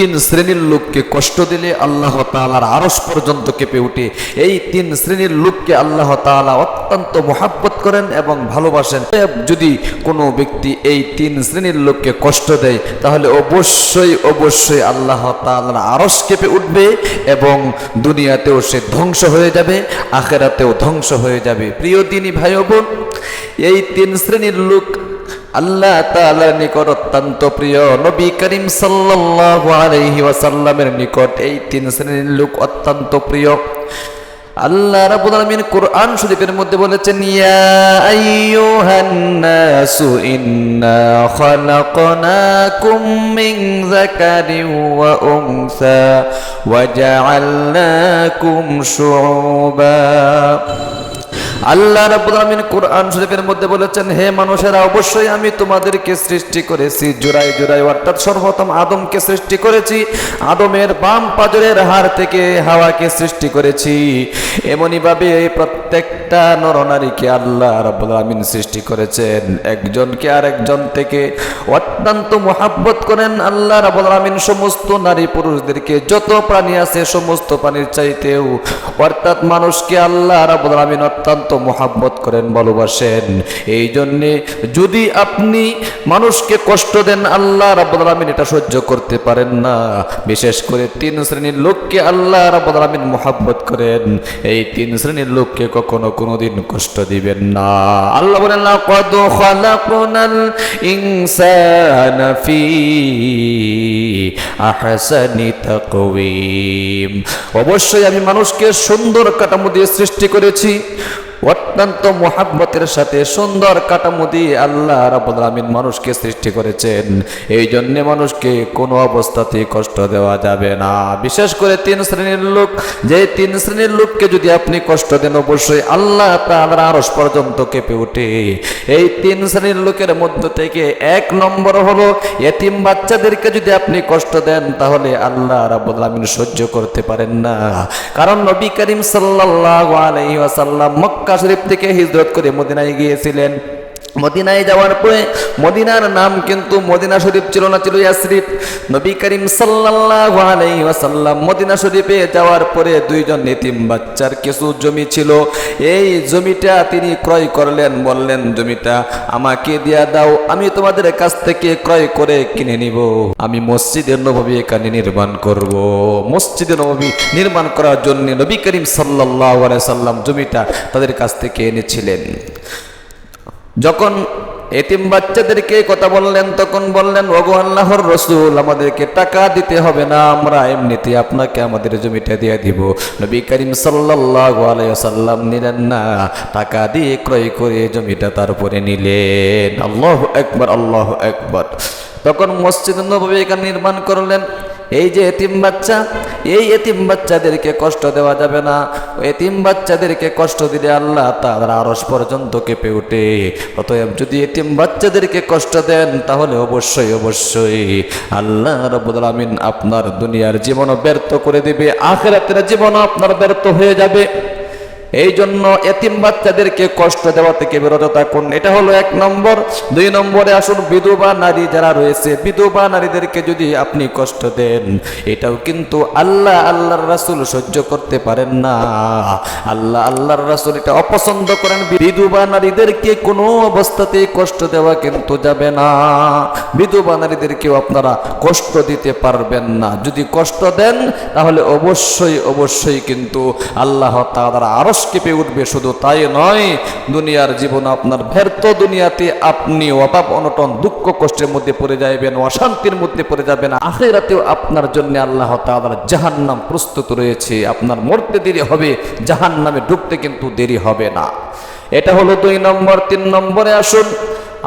তিন শ্রেণির লোককে কষ্ট দিলে আল্লাহ তাআলার আরস পর্যন্ত কেঁপে উঠে এই তিন শ্রেণির লোককে আল্লাহ তাআলা অত্যন্ত মহাব্বত করেন এবং ভালোবাসেন। যদি কোনো ব্যক্তি এই তিন শ্রেণির লোককে কষ্ট দেয়, তাহলে অবশ্যই অবশ্যই আল্লাহ তাআলার আরস কেঁপে উঠবে এবং দুনিয়াতেও সে ধ্বংস হয়ে যাবে, আখেরাতেও ধ্বংস হয়ে যাবে। প্রিয় দিনী ভাই বোন, এই তিন শ্রেণির লোক আল্লাহ তাআলার নিকট অত্যন্ত প্রিয় নবী করিম সাল্লাল্লাহু ওয়াসাল্লামের নিকট এই তিন শ্রেণির লোক অত্যন্ত প্রিয়। আল্লাহ রাব্বুল আলামিন কোরআন শরীফের মধ্যে বলেছেন, ইয়া আইয়ুহান আল্লাহ রাব্বুল কোরআন শরীফের মধ্যে বলেছেন, হে মানুষেরা, অবশ্যই আমি তোমাদেরকে সৃষ্টি করেছি। জোড়ায় জোড়ায় অর্থাৎ সর্বপ্রথম আদমকে সৃষ্টি করেছি। আদমের বাম পাজরের হাড় থেকে হাওয়াকে সৃষ্টি করেছি। এমনই ভাবে এই প্রত্যেকটা নরনারীকে আল্লাহ রাব্বুল সৃষ্টি করেছেন। একজনকে আরেকজন থেকে অত্যন্ত মোহাব্বত করেন আল্লাহ রাব্বুল সমস্ত নারী পুরুষদেরকে, যত প্রাণী আছে, সমস্ত প্রাণীর চাইতেও, অর্থাৎ মানুষকে আল্লাহ রাব্বুল অত্যন্ত মোহাব্বত করেন, ভালোবাসেন। এই জন্যে যদি আপনি মানুষকে কষ্ট দেন, আল্লাহ রাব্বুল আলামিন এটা সহ্য করতে পারেন না। বিশেষ করে তিন শ্রেণির লোককে আল্লাহ রাব্বুল আলামিন মোহাব্বত করেন। এই তিন শ্রেণির লোককে কখনো কোনোদিন কষ্ট দিবেন না। আল্লাহ বলেন, লাকাদ খালাকনাল ইনসানা ফি আহসানি অবশ্যই আমি মানুষকে সুন্দর কাঠামো দিয়ে সৃষ্টি করেছি। অত্যন্ত মোহাব্বতের সাথে সুন্দর কাঠামো দিয়ে আল্লাহ আলামিন মানুষকে সৃষ্টি করেছেন। এই জন্যে মানুষকে কোনো অবস্থাতেই কষ্ট দেওয়া যাবে না। বিশেষ করে তিন শ্রেণির লোক, যে তিন শ্রেণির লোককে যদি আপনি কষ্ট দেন, অবশ্যই আল্লাহ তাআলার আরশ পর্যন্ত কেঁপে ওঠে। এই তিন শ্রেণির লোকের মধ্য থেকে এক নম্বর হলো, এতিম বাচ্চাদেরকে যদি আপনি কষ্ট দেন, তাহলে আল্লাহ আলামিন সহ্য করতে পারেন না। কারণ নবী করিম সাল্লাল্লাহু আলাইহি ওয়াসাল্লাম মক্কা শরীফ থেকে হিজরত করে মদিনায় গিয়েছিলেন। মদিনায় যাওয়ার পরে মদিনার নাম কিন্তু মদিনা শরীফ ছিল না, ছিল ইয়াসরিফ। নবী করিম ওয়াসাল্লাম মদিনা শরীফে যাওয়ার পরে দুইজন এতিম বাচ্চার কিছু জমি ছিল। এই জমিটা তিনি ক্রয় করলেন, বললেন, জমিটা আমাকে দিয়া দাও, আমি তোমাদের কাছ থেকে ক্রয় করে কিনে নিব। আমি মসজিদের নবী এখানে নির্মাণ করব। মসজিদে নবী নির্মাণ করার জন্য নবী করিম আলাইহি সাল্লাম জমিটা তাদের কাছ থেকে এনেছিলেন। যখন এতিম বাচ্চাদেরকে কথা বললেন, তখন বললেন, ওগো আল্লাহর রসুল, আমাদেরকে টাকা দিতে হবে না, আমরা এমনিতে আপনাকে আমাদের জমিটা দিয়ে দিব। নবী করিম সাল্লাম নিলেন না, টাকা দিয়ে ক্রয় করে জমিটা তারপরে নিলেন। আল্লাহ একবার আল্লাহ একবার। তখন মসজিদ নবী নির্মাণ করলেন। এই যে এতিম বাচ্চা, এই এতিম বাচ্চাদেরকে কষ্ট দেওয়া যাবে না। এতিম বাচ্চাদেরকে কষ্ট দিলে আল্লাহ তার আরস পর্যন্ত কেঁপে ওঠে। অতএব যদি এতিম বাচ্চাদেরকে কষ্ট দেন, তাহলে অবশ্যই অবশ্যই আল্লাহ রবুল আমিন আপনার দুনিয়ার জীবনও ব্যর্থ করে দিবে। আখেরাতের জীবনও আপনার ব্যর্থ হয়ে যাবে। এই জন্য এতিম বাচ্চাদেরকে কষ্ট দেওয়া থেকে বিরত থাকুন এটা হলো এক নম্বর। দুই নম্বরে আসুন, বিধবা নারী যারা রয়েছে, বিধবা নারীদেরকে যদি আপনি কষ্ট দেন, এটাও কিন্তু আল্লাহ আল্লাহর রাসুল সহ্য করতে পারেন না। আল্লাহ আল্লাহর রাসুল এটা অপছন্দ করেন। বিধবা নারীদেরকে কোনো অবস্থাতেই কষ্ট দেওয়া কিন্তু যাবে না। বিধবা নারীদেরকেও আপনারা কষ্ট দিতে পারবেন না। যদি কষ্ট দেন, তাহলে অবশ্যই অবশ্যই কিন্তু আল্লাহ তাআলার আরশ কেঁপে উঠবে, শুধু তাই নয়, দুনিয়ার জীবন আপনার ব্যর্থ, দুনিয়াতে আপনি অভাব অনটন, দুঃখ, কষ্টের মধ্যে পড়ে যাবেন অশান্তির মধ্যে পড়ে যাবেন, আখেরাতেও আপনার জন্য আল্লাহ তাহার নাম প্রস্তুত রয়েছে। আপনার মরতে দেরি হবে, জাহান্নামে ঢুকতে কিন্তু দেরি হবে না। এটা হলো দুই নম্বর। তিন নম্বরে আসুন।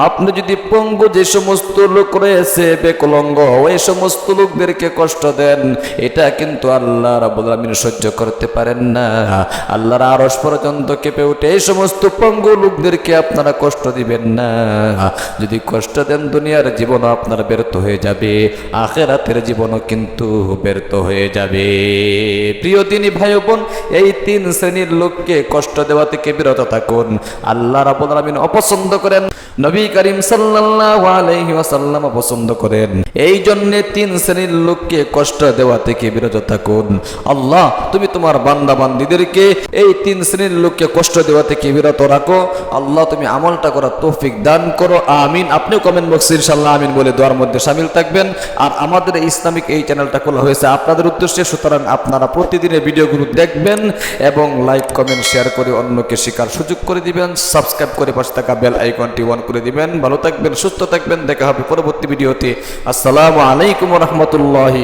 আপনি যদি পঙ্গু যে সমস্ত লোক রয়েছে বেকলঙ্গ, ওই সমস্ত লোকদেরকে কষ্ট দেন, এটা কিন্তু আল্লাহ রাবুল আলমিন সহ্য করতে পারেন না। আল্লাহর আরস পর্যন্ত কেঁপে উঠে এই সমস্ত পঙ্গু লোকদেরকে আপনারা কষ্ট দিবেন না। যদি কষ্ট দেন, দুনিয়ার জীবনও আপনার ব্যর্থ হয়ে যাবে, আখেরাতের জীবনও কিন্তু ব্যর্থ হয়ে যাবে। প্রিয় তিনি ভাই বোন, এই তিন শ্রেণির লোককে কষ্ট দেওয়া থেকে বিরত থাকুন। আল্লাহ রাব্বুল আলামিন অপছন্দ করেন। নবী করিম ওয়াসাল্লাম অপছন্দ করেন। এই জন্য তিন শ্রেণির লোককে কষ্ট দেওয়া থেকে বিরত থাকুন। আল্লাহ, তুমি তোমার বান্দা বান্দিদেরকে এই তিন শ্রেণির লোককে কষ্ট দেওয়া থেকে বিরত রাখো। আল্লাহ, তুমি আমলটা করার তৌফিক দান করো। আমিন। আপনিও কমেন্ট বক্সে ইনশাল্লাহ আমিন বলে দোয়ার মধ্যে সামিল থাকবেন। আর আমাদের ইসলামিক এই চ্যানেলটা খোলা হয়েছে আপনাদের উদ্দেশ্যে। সুতরাং আপনারা প্রতিদিনের ভিডিওগুলো দেখবেন। এবং লাইক, কমেন্ট শেয়ার করে অন্যকে শেখার সুযোগ করে দিবেন। সাবস্ক্রাইব করে পাশে থাকা বেল আইকনটি অন করে দিবেন। ভালো থাকবেন, সুস্থ থাকবেন। দেখা হবে পরবর্তী ভিডিওতে আসসালামু আলাইকুম রহমতুল্লাহি